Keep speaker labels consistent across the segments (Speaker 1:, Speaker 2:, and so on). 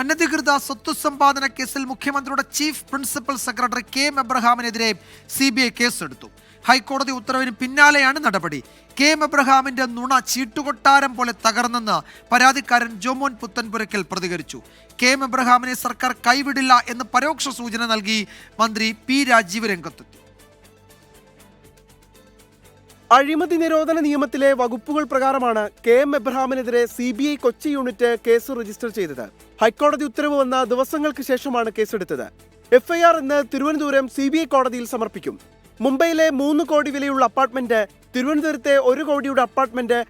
Speaker 1: അനധികൃത സ്വത്ത് സമ്പാദന കേസിൽ മുഖ്യമന്ത്രിയുടെ chief principal secretary K M എബ്രഹാമിനെതിരെ C B I കേസെടുത്തു. ഹൈക്കോടതി ഉത്തരവിന് പിന്നാലെയാണ് നടപടി. കെ എം എബ്രഹാമിന്റെ നുണ ചീട്ടുകൊട്ടാരം പോലെ തകർന്നെന്ന് പരാതിക്കാരൻ ജോമോൻ പുത്തൻപുരയ്ക്കൽ പ്രതികരിച്ചു. കെ എം എബ്രഹാമിനെ സർക്കാർ കൈവിടില്ല എന്ന് പരോക്ഷ സൂചന നൽകി മന്ത്രി പി രാജീവ് രംഗത്തെത്തി.
Speaker 2: അഴിമതി നിരോധന നിയമത്തിലെ വകുപ്പുകൾ പ്രകാരമാണ് K M എബ്രഹാമിനെതിരെ C B I Kochi unit case register ചെയ്തത്. ഹൈക്കോടതി ഉത്തരവ് വന്ന ദിവസങ്ങൾക്ക് ശേഷമാണ് കേസെടുത്തത്. എഫ്ഐആർ ഇന്ന് തിരുവനന്തപുരം സി ബി ഐ കോടതിയിൽ സമർപ്പിക്കും. മുംബൈയിലെ മൂന്ന് കോടി വിലയുള്ള അപ്പാർട്ട്മെന്റ് തിരുവനന്തപുരത്തെ ഒരു കോടിയുടെ അപ്പാർട്ട്മെന്റ്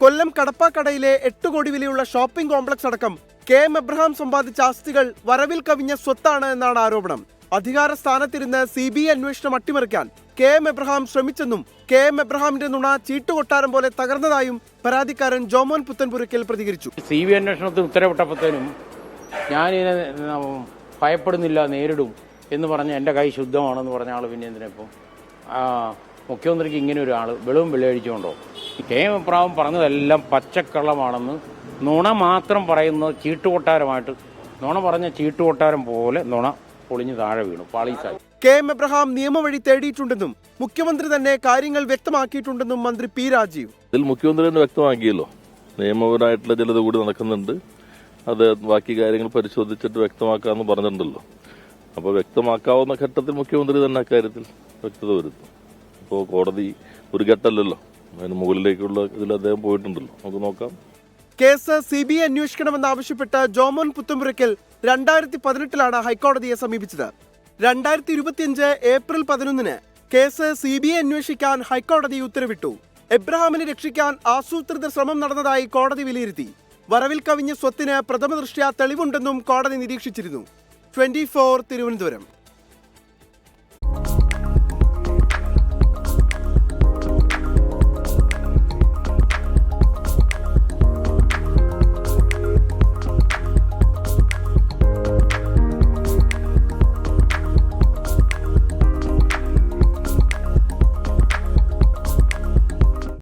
Speaker 2: കൊല്ലം കടപ്പാക്കടയിലെ എട്ട് കോടി വിലയുള്ള ഷോപ്പിംഗ് കോംപ്ലക്സ് അടക്കം കെ എം എബ്രഹാം സമ്പാദിച്ച ആസ്തികൾ വരവിൽ കവിഞ്ഞ സ്വത്താണ് എന്നാണ് ആരോപണം. അധികാര സ്ഥാനത്തിരുന്ന് സി ബി ഐ അന്വേഷണം അട്ടിമറിക്കാൻ കെ എം എബ്രഹാം ശ്രമിച്ചെന്നും കെ എം എബ്രഹാമിന്റെ നുണ ചീട്ടുകൊട്ടാരം പോലെ തകർന്നതായും പരാതിക്കാരൻ ജോമോൻ പുത്തൻപുരയ്ക്കൽ പ്രതികരിച്ചു.
Speaker 3: സി ബി അന്വേഷണത്തിന് ഉത്തരവിട്ടപ്പോഴത്തേനും ഉം, ഭയപ്പെടുന്നില്ല നേരിടും എന്ന് പറഞ്ഞ എന്റെ കൈ ശുദ്ധമാണെന്ന് പറഞ്ഞ ആൾ പിന്നെ എന്തിനിപ്പം മുഖ്യമന്ത്രിക്ക് ഇങ്ങനെ ഒരാൾ വെളിവും വെള്ളയടിച്ചുകൊണ്ടോ കെ എം എബ്രഹാം പറഞ്ഞതെല്ലാം പച്ചക്കള്ളമാണെന്ന് നുണ മാത്രം പറയുന്നത് ചീട്ടുകൊട്ടാരമായിട്ട് നുണ പറഞ്ഞ ചീട്ടുകൊട്ടാരം പോലെ നുണ പൊളിഞ്ഞ് താഴെ വീണു. പാളീസായി.
Speaker 2: കെ എം എബ്രഹാം നിയമവഴി തേടിയിട്ടുണ്ടെന്നും മുഖ്യമന്ത്രി തന്നെ കാര്യങ്ങൾ വ്യക്തമാക്കിയിട്ടുണ്ടെന്നും മന്ത്രി പി രാജീവ്.
Speaker 4: ഇതിൽ മുഖ്യമന്ത്രി തന്നെ വ്യക്തമാക്കിയല്ലോ. നിയമപരമായിട്ടുള്ള ചിലത് കൂടി നടക്കുന്നുണ്ട്. അത് ബാക്കി കാര്യങ്ങൾ പരിശോധിച്ചിട്ട് വ്യക്തമാക്കാമെന്ന് പറഞ്ഞിട്ടുണ്ടല്ലോ. അപ്പോൾ വ്യക്തമാക്കാവുന്ന ഘട്ടത്തിൽ മുഖ്യമന്ത്രി തന്നെ അക്കാര്യത്തിൽ വ്യക്തത വരുത്തും. ഇപ്പോൾ കോടതി ഒരു ഘട്ടമല്ലല്ലോ. അതിന് മുകളിലേക്കുള്ള ഇതിൽ അദ്ദേഹം പോയിട്ടുണ്ടല്ലോ. നമുക്ക് നോക്കാം.
Speaker 2: കേസ് സി ബി ഐ അന്വേഷിക്കണമെന്നാവശ്യപ്പെട്ട് ജോമോൻ പുത്തുമ്പുരയ്ക്കൽ രണ്ടായിരത്തി പതിനെട്ടിലാണ് ഹൈക്കോടതിയെ സമീപിച്ചത്. രണ്ടായിരത്തി ഇരുപത്തിയഞ്ച് ഏപ്രിൽ പതിനൊന്നിന് കേസ് സി ബി ഐ അന്വേഷിക്കാൻ ഹൈക്കോടതി ഉത്തരവിട്ടു. എബ്രഹാമിനെ രക്ഷിക്കാൻ ആസൂത്രിത ശ്രമം നടന്നതായി കോടതി വിലയിരുത്തി. വരവിൽ കവിഞ്ഞ സ്വത്തിന് പ്രഥമദൃഷ്ട്യാ തെളിവുണ്ടെന്നും കോടതി നിരീക്ഷിച്ചിരുന്നു. Twenty four Thiruvananthapuram.